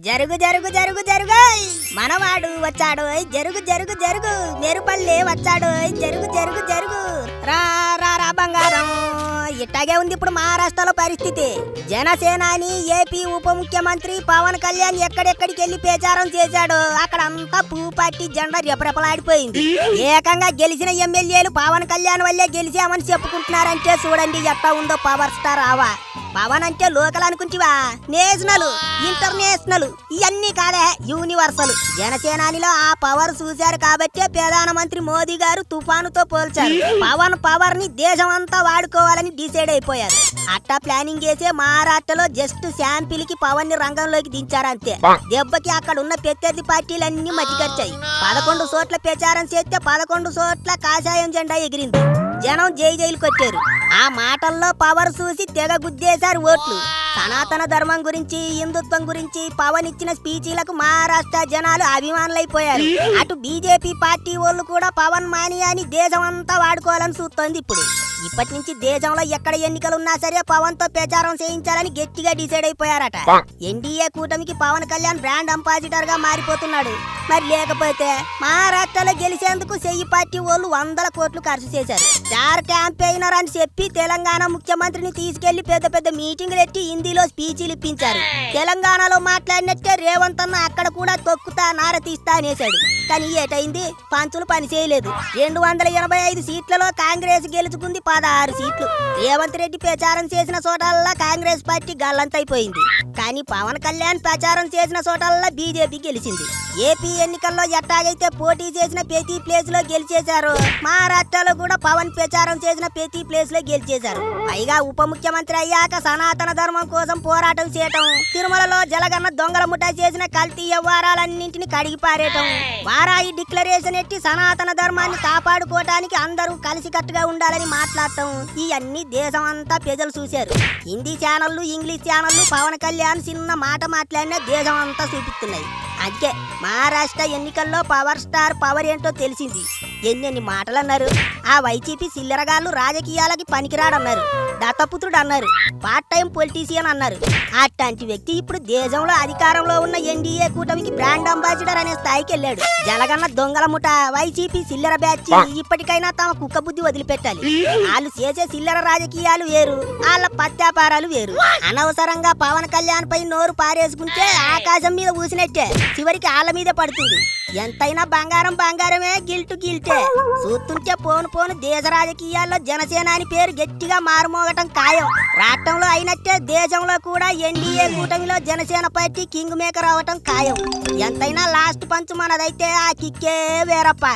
జరుగు జరుగు జరుగు జరుగు మనవాడు వచ్చాడు జరుగు జరుగు జరుగు. మెరుపల్లే వచ్చాడు జరుగు జరుగు జరుగు. రా రా రా బంగారం. ఇట్టాగే ఉంది ఇప్పుడు మహారాష్ట్రలో పరిస్థితి. జనసేనాని ఏపీ ఉప ముఖ్యమంత్రి పవన్ కళ్యాణ్ ఎక్కడెక్కడికి వెళ్ళి ప్రచారం చేశాడు అక్కడ అంతా పూ పార్టీ జెండా రెపరెపలాడిపోయింది. ఏకంగా గెలిచిన ఎమ్మెల్యేలు పవన్ కళ్యాణ్ వల్లే గెలిచామని చెప్పుకుంటున్నారంటే చూడండి ఎట్టా ఉందో పవర్ స్టార్ ఆవా. పవన్ అంటే లోకల్ అనుకుంటివా నేషనల్ ఇంటర్నేషనల్ ఇవన్నీ కాదే యూనివర్సల్. జనసేనానిలో ఆ పవర్ చూశారు కాబట్టే ప్రధానమంత్రి మోదీ గారు తుఫానుతో పోల్చారు. పవన్ పవర్ని దేశం అంతా వాడుకోవాలని డిసైడ్ అయిపోయారు. అట్టా ప్లానింగ్ చేసే మహారాష్ట్రలో జస్ట్ శాంపిల్కి పవన్ని రంగంలోకి దించారంతే. దెబ్బకి అక్కడ ఉన్న ప్రత్యర్థి పార్టీలన్నీ మట్టికొచ్చాయి పదకొండు చోట్ల ప్రచారం చేస్తే పదకొండు చోట్ల కాషాయం జెండా ఎగిరింది. జనం జై జైలు కొట్టారు. ఆ మాటల్లో పవర్ చూసి తెగ గుద్దేశారు ఓట్లు. సనాతన ధర్మం గురించి హిందుత్వం గురించి పవన్ ఇచ్చిన స్పీచీలకు మహారాష్ట్ర జనాలు అభిమానులైపోయారు. అటు బీజేపీ పార్టీ వాళ్ళు కూడా పవన్ మానియాని దేశం అంతా వాడుకోవాలని చూస్తోంది ఇప్పుడు. ఇప్పటి నుంచి దేశంలో ఎక్కడ ఎన్నికలు ఉన్నా సరే పవన్తో ప్రచారం చేయించాలని గట్టిగా డిసైడ్ అయిపోయారట. ఎన్డీఏ కూటమికి పవన్ కళ్యాణ్ బ్రాండ్ అంబాసిడర్గా మారిపోతున్నాడు. మరి లేకపోతే మహారాష్ట్రలో గెలిచేందుకు చెయ్యి పార్టీ వాళ్ళు వందల కోట్లు ఖర్చు చేశారు. స్టార్ క్యాంపెయినర్ అని చెప్పి తెలంగాణ ముఖ్యమంత్రిని తీసుకెళ్ళి పెద్ద పెద్ద మీటింగులు ఎట్టి హిందీలో స్పీచీలు ఇప్పించారు. తెలంగాణలో మాట్లాడినట్టే రేవంత్ అన్న అక్కడ కూడా తొక్కుతా నార తీస్తా అనేశాడు. కానీ ఏటైంది? పంచులు పని చేయలేదు. రెండు వందల ఎనభై ఐదు సీట్లలో కాంగ్రెస్ గెలుచుకుంది పదహారు సీట్లు. రేవంత్ రెడ్డి ప్రచారం చేసిన చోటల్లా కాంగ్రెస్ పార్టీ గల్లంతైపోయింది. కానీ పవన్ కళ్యాణ్ ప్రచారం చేసిన చోటల్లా బీజేపీ గెలిచింది. ఏపీ ఎన్నికల్లో ఎట్టాగైతే పోటీ చేసిన ప్రతి ప్లేస్లో గెలిచేశారు మహారాష్ట్రలో కూడా పవన్ ప్రచారం చేసిన ప్రతి ప్లేస్లో గెలిచేశారు. పైగా ఉప ముఖ్యమంత్రి అయ్యాక సనాతన ధర్మం కోసం పోరాటం చేయటం తిరుమలలో జలగన్న దొంగల ముఠా చేసిన కల్తీ వ్యవహారాలన్నింటిని కడిగి పారేయటం వారాయి డిక్లరేషన్ ఎట్టి సనాతన ధర్మాన్ని కాపాడుకోవటానికి అందరూ కలిసికట్టుగా ఉండాలని మాట్లాడటం. ఇవన్నీ దేశం అంతా ప్రజలు చూశారు. హిందీ ఛానళ్ళు ఇంగ్లీష్ ఛానళ్ళు పవన్ కళ్యాణ్ చిన్న మాట మాట్లాడినా దేశం అంతా చూపిస్తున్నాయి. అందుకే మహారాష్ట్ర ఎన్నికల్లో పవర్ స్టార్ పవర్ ఏంటో తెలిసింది. ఎన్నెన్ని మాటలు అన్నారు ఆ వైసీపీ సిల్లరగాళ్ళు రాజకీయాలకి పనికిరాడన్నారు. దత్తపుత్రుడు అన్నారు. పార్ట్ టైం పొలిటీషియన్ అన్నారు. అట్లాంటి వ్యక్తి ఇప్పుడు దేశంలో అధికారంలో ఉన్న ఎన్డీఏ కూటమికి బ్రాండ్ అంబాసిడర్ అనే స్థాయికి వెళ్ళాడు. జలగన్న దొంగల ముఠ వైసీపీ సిల్లర బ్యాచ్ ఇప్పటికైనా తమ కుక్క బుద్ధి వదిలిపెట్టాలి. వాళ్ళు చేసే సిల్లర రాజకీయాలు వేరు. వాళ్ళ పత్యాపారాలు వేరు. అనవసరంగా పవన్ కళ్యాణ్ పై నోరు పారేసుకుంటే ఆకాశం మీద ఊసినట్టే. చివరికి ఆళ్ళ మీద పడుతుంది. ఎంతైనా బంగారం బంగారమే గిల్టు గిల్టే. చూస్తుంటే పోను పోను దేశ రాజకీయాల్లో జనసేన అని పేరు గట్టిగా మారుమోగటం ఖాయం. రాష్ట్రంలో అయినట్టే దేశంలో కూడా ఎన్డీఏ కూటమిలో జనసేన పార్టీ కింగ్ మేకర్ అవటం ఖాయం. ఎంతైనా లాస్ట్ పంచ్ మనదైతే ఆ కిక్కే వేరప్ప.